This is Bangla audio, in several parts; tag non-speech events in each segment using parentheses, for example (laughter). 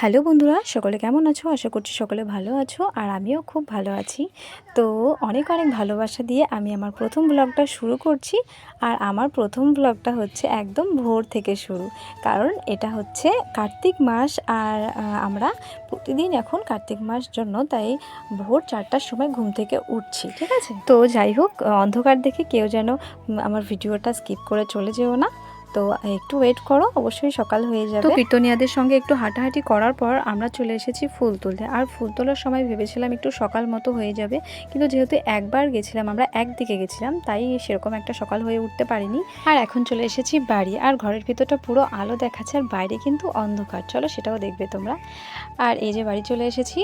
হ্যালো বন্ধুরা, সকলে কেমন আছো? আশা করছি সকলে ভালো আছো, আর আমিও খুব ভালো আছি। তো অনেক অনেক ভালোবাসা দিয়ে আমি আমার প্রথম ব্লগটা শুরু করছি, আর আমার প্রথম ব্লগটা হচ্ছে একদম ভোর থেকে শুরু। কারণ এটা হচ্ছে কার্তিক মাস, আর আমরা প্রতিদিন এখন কার্তিক মাস জন্য তাই ভোর চারটার সময় ঘুম থেকে উঠছি, ঠিক আছে? তো যাই হোক, অন্ধকার দেখে কেউ যেন আমার ভিডিওটা স্কিপ করে চলে যেও না। তো একটু ওয়েট করো অবশ্যই সকাল হয়ে যাবে। তো কীর্তনিয়াদের সঙ্গে একটু হাঁটাহাঁটি করার পর আমরা চলে এসেছি ফুল তুলতে। আর ফুল তোলার সময় ভেবেছিলাম একটু সকাল মতো হয়ে যাবে কিন্তু যেহেতু একবার গেছিলাম আমরা একদিকে গেছিলাম তাই সেরকম একটা সকাল হয়ে উঠতে পারিনি। আর এখন চলে এসেছি বাড়ি আর ঘরের ভিতরটা পুরো আলো দেখাচ্ছে আর বাইরে কিন্তু অন্ধকার। চলো সেটাও দেখবে তোমরা। আর এই যে বাড়ি চলে এসেছি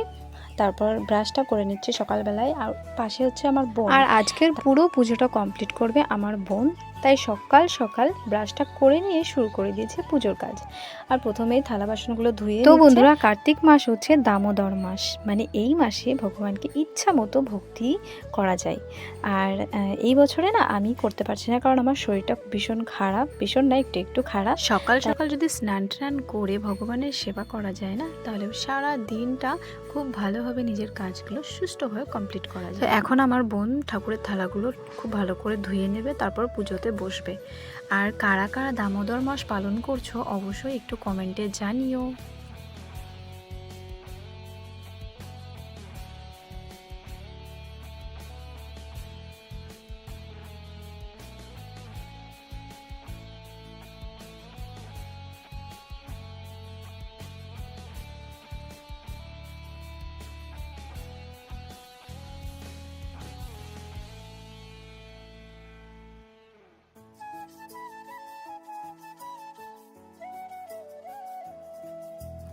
তারপর ব্রাশটা করে নিচ্ছি সকালবেলায়। আর পাশে হচ্ছে আমার বোন। আর আজকের পুরো পুজোটা কমপ্লিট করবে আমার বোন। তাই সকাল সকাল ব্রাশটা করে নিয়ে শুরু করে দিয়েছে পুজোর কাজ। আর প্রথমেই থালা বাসনগুলো ধুয়ে তো বন্ধুরা কার্তিক মাস হচ্ছে দামোদর মাস। মানে এই মাসে ভগবানকে ইচ্ছা মতো ভক্তি করা যায়। আর এই বছরে না আমি করতে পারছি না কারণ আমার শরীরটা ভীষণ খারাপ। ভীষণ না একটু একটু খারাপ। সকাল সকাল যদি স্নান টান করে ভগবানের সেবা করা যায় না তাহলে সারা দিনটা খুব ভালোভাবে নিজের কাজগুলো সুষ্ঠুভাবে কমপ্লিট করা যায়। এখন আমার বোন ঠাকুরের থালাগুলো খুব ভালো করে ধুয়ে নেবে তারপর পুজোতে বসবে। আর কারা কারা দামোদর মাস পালন করছ অবশ্যই একটু কমেন্টে জানিও।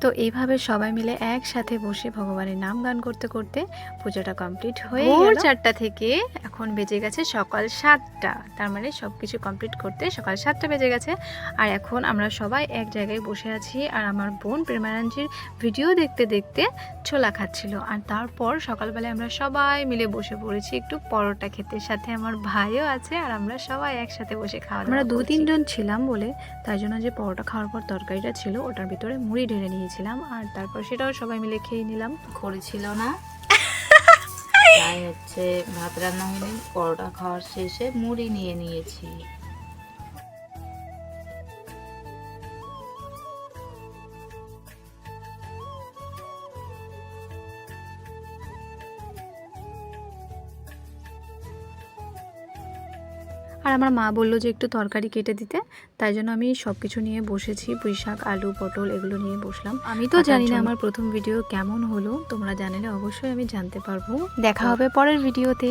তো এইভাবে সবাই মিলে একসাথে বসে ভগবানের নাম গান করতে করতে পুজোটা কমপ্লিট হয়ে ভোর চারটা থেকে এখন বেজে গেছে সকাল সাতটা। তার মানে সব কিছু কমপ্লিট করতে সকাল সাতটা বেজে গেছে। আর এখন আমরা সবাই এক জায়গায় বসে আছি আর আমার বোন প্রেমারাঞ্জির ভিডিও দেখতে দেখতে ছোলা খাচ্ছিল। আর তারপর সকালবেলায় আমরা সবাই মিলে বসে পড়েছি একটু পরোটা খেতে সাথে। আমার ভাইও আছে আর আমরা সবাই একসাথে বসে খাওয়া আমরা দু তিনজন ছিলাম বলে তাই জন্য যে পরোটা খাওয়ার পর তরকারিটা ছিল ওটার ভিতরে মুড়ি ঢেলে নিয়েছিলাম আর তারপর সেটাও সবাই মিলে খেয়ে নিলাম। করেছিল না। (laughs) তাই হচ্ছে ভাত রান্না হয়নি পরোটা খাওয়ার শেষে মুড়ি নিয়ে নিয়েছি। আর আমার মা বলল যে একটু তরকারি কেটে দিতে তাই জন্য আমি সব কিছু নিয়ে বসেছি পুঁই শাক আলু পটল এগুলো নিয়ে বসলাম। আমি তো জানি না আমার প্রথম ভিডিও কেমন হলো তোমরা জানিলে অবশ্যই আমি জানতে পারব। দেখা হবে পরের ভিডিওতে